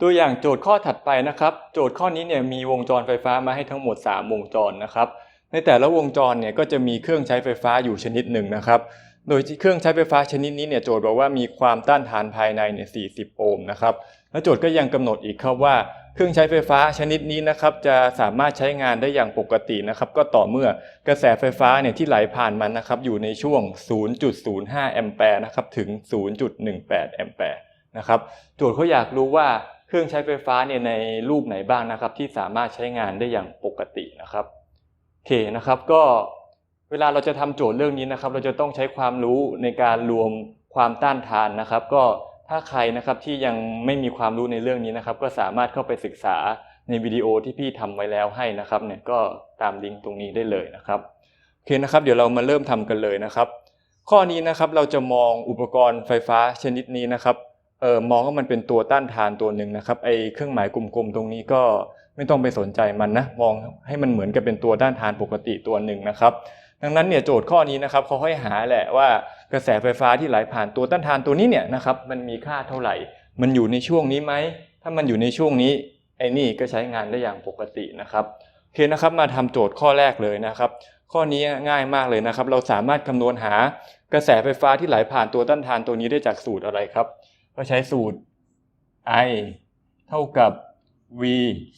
ตัวอย่างโจทย์ข้อถัดไปนะครับ โจทย์ข้อนี้เนี่ยมีวงจรไฟฟ้ามาให้ทั้งหมด 3 วงจรนะครับ ในแต่ละวงจรเนี่ยก็จะมีเครื่องใช้ไฟฟ้าอยู่ชนิดหนึ่งนะครับ โดยที่เครื่องใช้ไฟฟ้าชนิดนี้เนี่ยโจทย์บอกว่ามีความต้านทานภายในเนี่ย40 โอห์มนะครับ และโจทย์ก็ยังกำหนดอีกครับว่าเครื่องใช้ไฟฟ้าชนิดนี้นะครับจะสามารถใช้งานได้อย่างปกตินะครับก็ต่อเมื่อกระแสไฟฟ้าเนี่ยที่ไหลผ่านมันนะครับอยู่ในช่วง 0.05 แอมแปร์นะครับถึง 0.18 แอมแปร์นะครับ โจทย์เขาอยากรู้ว่า เครื่องใช้ไฟฟ้าเนี่ยในรูปไหนบ้างนะครับ ที่สามารถใช้งานได้อย่างปกตินะครับโอเคนะครับก็เวลาเราจะทำโจทย์เรื่องนี้นะครับ เราจะต้องใช้ความรู้ในการรวมความต้านทานนะครับ ก็ถ้าใครนะครับที่ยังไม่มีความรู้ในเรื่องนี้นะครับ ก็สามารถเข้าไปศึกษาในวิดีโอที่พี่ทำไว้แล้วให้นะครับเนี่ยก็ตามลิงก์ตรงนี้ได้เลยนะครับโอเคนะครับ เดี๋ยวเรามาเริ่มทำกันเลยนะครับ ข้อนี้นะครับเราจะมองอุปกรณ์ไฟฟ้าชนิดนี้นะครับ เออมองว่ามันเป็นตัวต้านทานตัวหนึ่งนะครับไอเครื่องหมายกลมๆตรงนี้ก็ไม่ต้องไปสนใจมันนะมองให้มันเหมือนกับเป็นตัวต้านทานปกติตัวหนึ่งนะครับ ดังนั้นเนี่ยโจทย์ข้อนี้นะครับเขาให้หาแหละว่ากระแสไฟฟ้าที่ไหลผ่านตัวต้านทานตัวนี้เนี่ยนะครับมันมีค่าเท่าไหร่ มันอยู่ในช่วงนี้ไหมถ้ามันอยู่ในช่วงนี้ไอ้นี่ก็ใช้งานได้อย่างปกตินะครับโอเคนะครับมาทำโจทย์ข้อแรกเลยนะครับ ข้อนี้ง่ายมากเลยนะครับ เราสามารถคำนวณหากระแสไฟฟ้าที่ไหลผ่านตัวต้านทานตัวนี้ได้จากสูตรอะไรครับ ก็ใช้สูตร I เท่ากับ V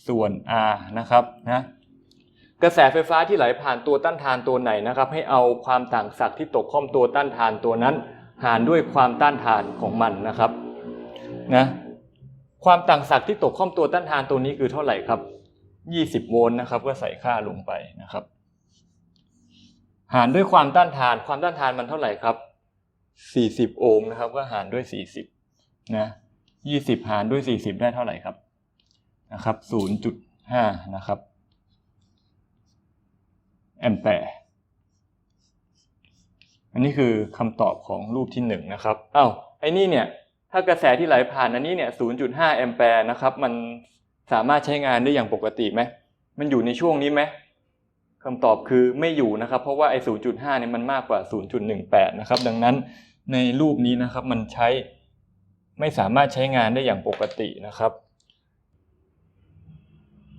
ส่วน R นะครับนะกระแสไฟฟ้าที่ไหลผ่านตัวต้านทานตัวไหนนะครับ ให้เอาความต่างศักย์ที่ตกข้อมตัวต้านทานตัวนั้น หารด้วยความต้านทานของมันนะครับนะความต่างศักย์ที่ตกข้อมตัวต้านทานตัวนี้คือเท่าไหร่ครับ 20 โวลต์นะครับก็ใส่ค่าลงไปนะครับ หารด้วยความต้านทาน ความต้านทานมันเท่าไหร่ครับ 40 โอห์มนะครับ ก็หารด้วย 40 นะ20หารด้วย40ได้เท่าไหร่ครับนะครับ0.5นย์จุดห้านะครับ แอมแปร์อันนี้คือคำตอบของรูปที่1นะครับอ้าวไอ้นี่เนี่ยถ้ากระแสที่ไหลผ่านอันนี้เนี่ย0.5 แอมแปร์นะครับ มันสามารถใช้งานได้อย่างปกติไหม มันอยู่ในช่วงนี้ไหมคำตอบคือไม่อยู่นะครับ เพราะว่าไอ้0.5เนี่ยมันมากกว่า 0.18 นะครับ ดังนั้นในรูปนี้นะครับมันใช้ ไม่สามารถใช้งานได้อย่างปกตินะครับ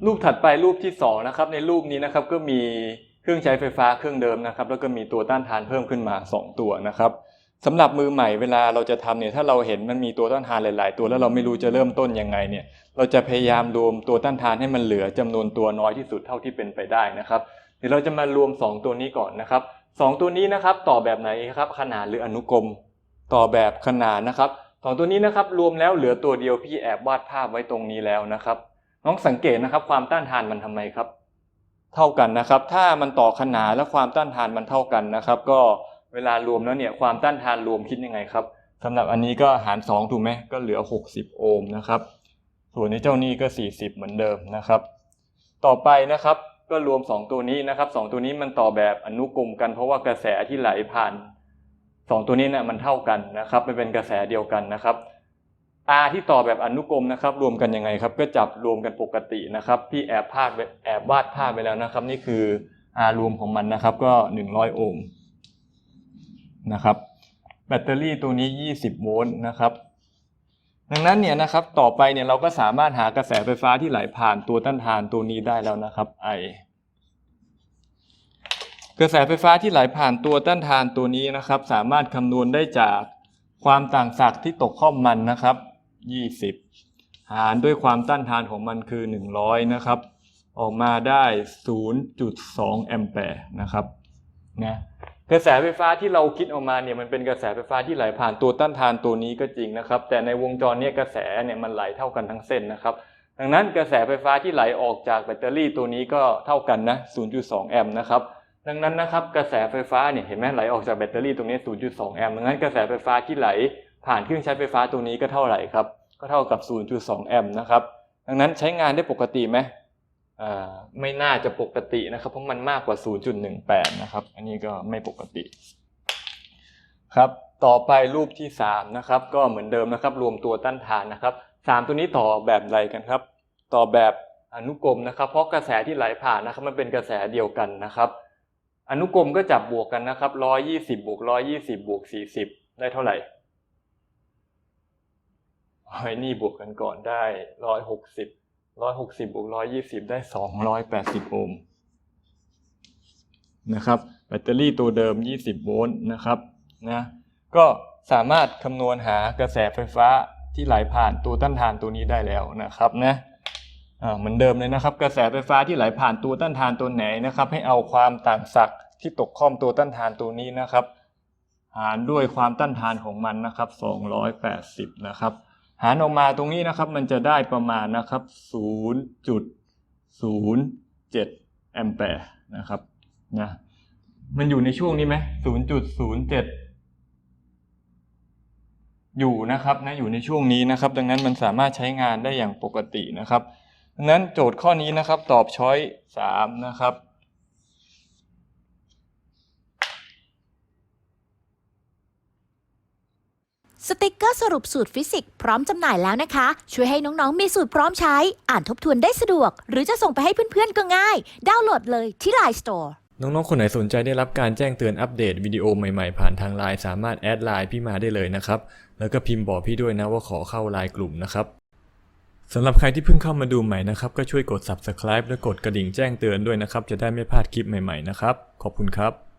รูปถัดไปรูปที่2นะครับในรูปนี้นะครับก็มีเครื่องใช้ไฟฟ้าเครื่องเดิมนะครับ แล้วก็มีตัวต้านทานเพิ่มขึ้นมา 2 ตัวนะครับสำหรับมือใหม่เวลาเราจะทำเนี่ยถ้าเราเห็นมันมีตัวต้านทานหลาย ๆ ตัวแล้วเราไม่รู้จะเริ่มต้นยังไงเนี่ยเราจะพยายามรวมตัวต้านทานให้มันเหลือจำนวนตัวน้อยที่สุดเท่าที่เป็นไปได้นะครับเดี๋ยวเราจะมารวม 2 ตัวนี้ก่อนนะครับสองตัวนี้นะครับต่อแบบไหนครับขนานหรืออนุกรม ต่อแบบขนานนะครับ สองตัวนี้นะครับรวมแล้วเหลือตัวเดียวพี่แอบวาดภาพไว้ตรงนี้แล้วนะครับ น้องสังเกตนะครับ ความต้านทานมันทำไมครับ เท่ากันนะครับ ถ้ามันต่อขนานและความต้านทานมันเท่ากันนะครับ ก็เวลารวมแล้วเนี่ยความต้านทานรวมคิดยังไงครับสำหรับอันนี้ก็หาร 2 ถูกไหมก็เหลือ 60 โอห์มนะครับส่วนในเจ้านี้ก็ 40 เหมือนเดิมนะครับ ต่อไปนะครับก็รวม 2 ตัวนี้นะครับ 2 ตัวนี้มันต่อแบบอนุกรมกันเพราะว่ากระแสที่ไหลผ่าน 2ตัวนี้เนี่ยมันเท่ากันนะครับมันเป็นกระแสเดียวกันนะครับ R ที่ต่อแบบอนุกรมนะครับ รวมกันยังไงครับ ก็จับรวมกันปกตินะครับ พี่แอบพาดไว้แอบวาดภาพไปแล้วนะครับ นี่คือ R รวมของมันนะครับ ก็ 100 โอห์มนะครับ แบตเตอรี่ตัวนี้ 20 โวลต์นะครับดังนั้นเนี่ยนะครับต่อไปเนี่ยเราก็สามารถหากระแสไฟฟ้าที่ไหลผ่านตัวต้านทานตัวนี้ได้แล้วนะครับ I กระแสไฟฟ้าที่ไหลผ่านตัวต้านทานตัวนี้นะครับ สามารถคำนวณได้จากความต่างศักย์ที่ตกข้อมมันนะครับ 20 หารด้วยความต้านทานของมันคือ 100 นะครับ ออกมาได้ 0.2 แอมแปร์นะครับนะกระแสไฟฟ้าที่เราคิดออกมาเนี่ยมันเป็นกระแสไฟฟ้าที่ไหลผ่านตัวต้านทานตัวนี้ก็จริงนะครับ แต่ในวงจรเนี่ยกระแสเนี่ยมันไหลเท่ากันทั้งเส้นนะครับ ดังนั้นกระแสไฟฟ้าที่ไหลออกจากแบตเตอรี่ตัวนี้ก็เท่ากันนะ 0.2 แอมป์นะครับ ดังนั้นนะครับกระแสไฟฟ้าเนี่ยเห็นไหมไหลออกจากแบตเตอรี่ตรงนี้ 0.2 แอมป์ดังนั้นกระแสไฟฟ้าที่ไหลผ่านเครื่องใช้ไฟฟ้าตรงนี้ก็เท่าไหร่ครับ ก็เท่ากับ 0.2 แอมป์นะครับ ดังนั้นใช้งานได้ปกติไหมอ่าไม่น่าจะปกตินะครับ เพราะมันมากกว่า 0.18 นะครับ อันนี้ก็ไม่ปกติ ครับ ต่อไปรูปที่ 3 นะครับ ก็เหมือนเดิมนะครับ รวมตัวต้านทานนะครับสามตัวนี้ต่อแบบไรกันครับ ต่อแบบอนุกรมนะครับ เพราะกระแสที่ไหลผ่านนะครับ มันเป็นกระแสเดียวกันนะครับ อนุกรมก็จับบวกกันนะครับ120บบวก120บบวก40ได้เท่าไหร่ไอ้นี่บวกกันก่อนได้ร้อยหกสิบร้อยหกสิบบวกร้อยยี่สิบได้สองร้อยแปดสิบโอห์มนะครับ แบตเตอรี่ตัวเดิมยี่สิบโวลต์นะครับนะก็สามารถคำนวณหากระแสไฟฟ้าที่ไหลผ่านตัวต้านทานตัวนี้ได้แล้วนะครับนะ เหมือนเดิมเลยนะครับ กระแสไฟฟ้าที่ไหลผ่านตัวต้านทานตัวไหนนะครับ ให้เอาความต่างศักย์ที่ตกข้อมตัวต้านทานตัวนี้นะครับ หารด้วยความต้านทานของมันนะครับ 280 นะครับ หารออกมาตรงนี้นะครับ มันจะได้ประมาณนะครับ 0.07 แอมแปร์นะครับนะมันอยู่ในช่วงนี้ไหม0.07อยู่นะครับนะอยู่ในช่วงนี้นะครับ ดังนั้นมันสามารถใช้งานได้อย่างปกตินะครับ ดังนั้นโจทย์ข้อนี้นะครับตอบช้อย3นะครับสติกเกอร์สรุปสูตรฟิสิกส์พร้อมจำหน่ายแล้วนะคะ ช่วยให้น้องๆ มีสูตรพร้อมใช้ อ่านทบทวนได้สะดวก หรือจะส่งไปให้เพื่อนๆ ก็ง่าย ดาวน์โหลดเลยที่ Line Store น้องๆ คนไหนสนใจได้รับการแจ้งเตือนอัปเดตวิดีโอใหม่ๆ ผ่านทางไลน์สามารถแอดไลน์พี่มาได้เลยนะครับ แล้วก็พิมพ์บอกพี่ด้วยนะว่าขอเข้าไลน์กลุ่มนะครับ สำหรับใครที่เพิ่งเข้ามาดูใหม่นะครับ ก็ช่วยกด subscribe และกดกระดิ่งแจ้งเตือนด้วยนะครับ จะได้ไม่พลาดคลิปใหม่ๆนะครับ ขอบคุณครับ